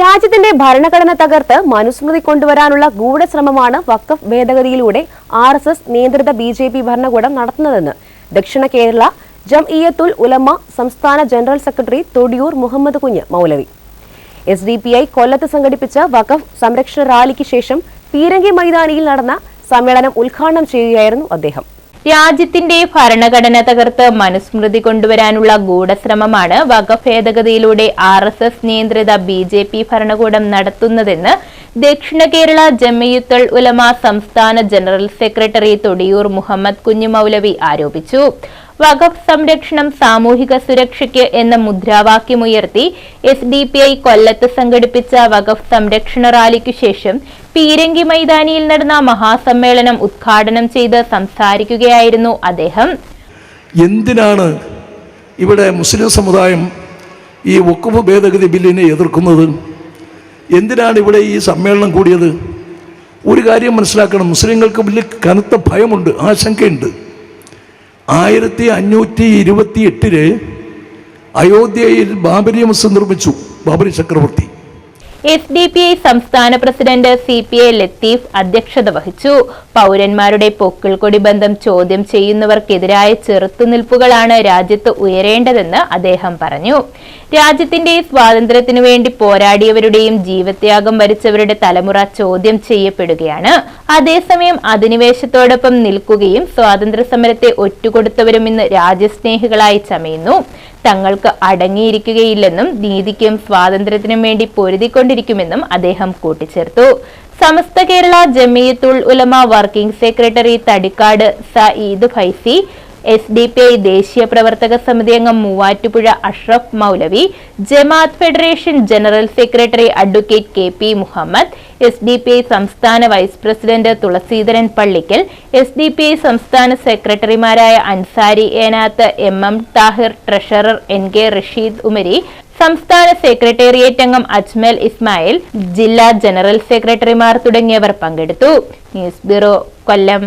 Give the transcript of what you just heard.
രാജ്യത്തിന്റെ ഭരണഘടന തകർത്ത് മനുസ്മൃതി കൊണ്ടുവരാനുള്ള ഗൂഢശ്രമമാണ് വഖഫ് ഭേദഗതിയിലൂടെ ആർ എസ് എസ് നിയന്ത്രിത ബി ജെ പി ഭരണകൂടം നടത്തുന്നതെന്ന്. ദക്ഷിണ കേരള ജംഇയത്തുൽ ഉലമ സംസ്ഥാന general secretary Thodiyoor Muhammad Kunju Moulavi. S D P I കൊല്ലത്ത് സംഘടിപ്പിച്ച വഖഫ് സംരക്ഷണ റാലിക്ക് ശേഷം പീരങ്കി മൈതാനിയിൽ നടന്ന സമ്മേളനം ഉദ്ഘാടനം ചെയ്യുകയായിരുന്നു അദ്ദേഹം. രാജ്യത്തിന്റെ ഭരണഘടന തകർത്ത് മനുസ്മൃതി കൊണ്ടുവരാനുള്ള ഗൂഢശ്രമമാണ് വകഭേദഗതിയിലൂടെ ഭേദഗതിയിലൂടെ ആർ എസ് എസ് നിയന്ത്രിത ബി ജെ പി ഭരണകൂടം നടത്തുന്നതെന്ന് ദക്ഷിണ കേരള ജമയുത്തൽ ഉലമ സംസ്ഥാന ജനറൽ സെക്രട്ടറി തൊടിയൂർ മുഹമ്മദ് കുഞ്ഞുമൌലവി ആരോപിച്ചു. വഖഫ് സംരക്ഷണം സാമൂഹിക സുരക്ഷയ്ക്ക് എന്ന മുദ്രാവാക്യമുയർത്തി എസ് ഡി പി ഐ കൊല്ലത്ത് സംഘടിപ്പിച്ച വഖഫ് സംരക്ഷണ റാലിക്കു ശേഷം പീരങ്കി മൈതാനിയിൽ നടന്ന മഹാസമ്മേളനം ഉദ്ഘാടനം ചെയ്ത് സംസാരിക്കുകയായിരുന്നു അദ്ദേഹം. എന്തിനാണ് ഇവിടെ മുസ്ലിം സമുദായം ഈ വക്കുഫ് ഭേദഗതി ബില്ലിനെ എതിർക്കുന്നത്? എന്തിനാണ് ഇവിടെ ഈ സമ്മേളനം കൂടിയത്? ഒരു കാര്യം മനസ്സിലാക്കണം മുസ്ലിങ്ങൾക്ക് വലിയ കനത്ത ഭയമുണ്ട് ആശങ്കയുണ്ട്. ആയിരത്തി അഞ്ഞൂറ്റി ഇരുപത്തി എട്ടിൽ അയോധ്യയിൽ ബാബരി മസ്ജിദ് നിർമ്മിച്ചു ബാബരി ചക്രവർത്തി. എസ് ഡി പി ഐ സംസ്ഥാന president C P I Latheef അധ്യക്ഷത വഹിച്ചു. പൗരന്മാരുടെ പൊക്കിൾ കൊടി ബന്ധം ചോദ്യം ചെയ്യുന്നവർക്കെതിരായ ചെറുത്തുനിൽപ്പുകളാണ് രാജ്യത്ത് ഉയരേണ്ടതെന്ന് അദ്ദേഹം പറഞ്ഞു. രാജ്യത്തിന്റെ സ്വാതന്ത്ര്യത്തിനു വേണ്ടി പോരാടിയവരുടെയും ജീവത്യാഗം വരിച്ചവരുടെ തലമുറ ചോദ്യം ചെയ്യപ്പെടുകയാണ്. അതേസമയം അധിനിവേശത്തോടൊപ്പം നിൽക്കുകയും സ്വാതന്ത്ര്യ സമരത്തെ ഒറ്റുകൊടുത്തവരും ഇന്ന് രാജ്യസ്നേഹികളായി ചമയുന്നു. തങ്ങൾക്ക് അടങ്ങിയിരിക്കുകയില്ലെന്നും നീതിക്കും സ്വാതന്ത്ര്യത്തിനും വേണ്ടി പൊരുതിക്കൊണ്ടിരിക്കുമെന്നും അദ്ദേഹം കൂട്ടിച്ചേർത്തു. Samastha Kerala Jamiyathul Ulama working secretary Thadikkad Sayyid Faizi S D P I ദേശീയ പ്രവർത്തക സമിതി അംഗം Muvattupuzha Ashraf Moulavi Jamaath federation general secretary advocate K P Muhammad S D P I സംസ്ഥാന vice president Thulaseedharan Pallikkal S D P I സംസ്ഥാന സെക്രട്ടറിമാരായ Ansari Enath M M Thahir treasurer N K Rasheed Umari സംസ്ഥാന secretariat അംഗം അജ്മൽ ഇസ്മായിൽ ജില്ലാ general സെക്രട്ടറിമാർ തുടങ്ങിയവർ പങ്കെടുത്തു. News bureau Kollam.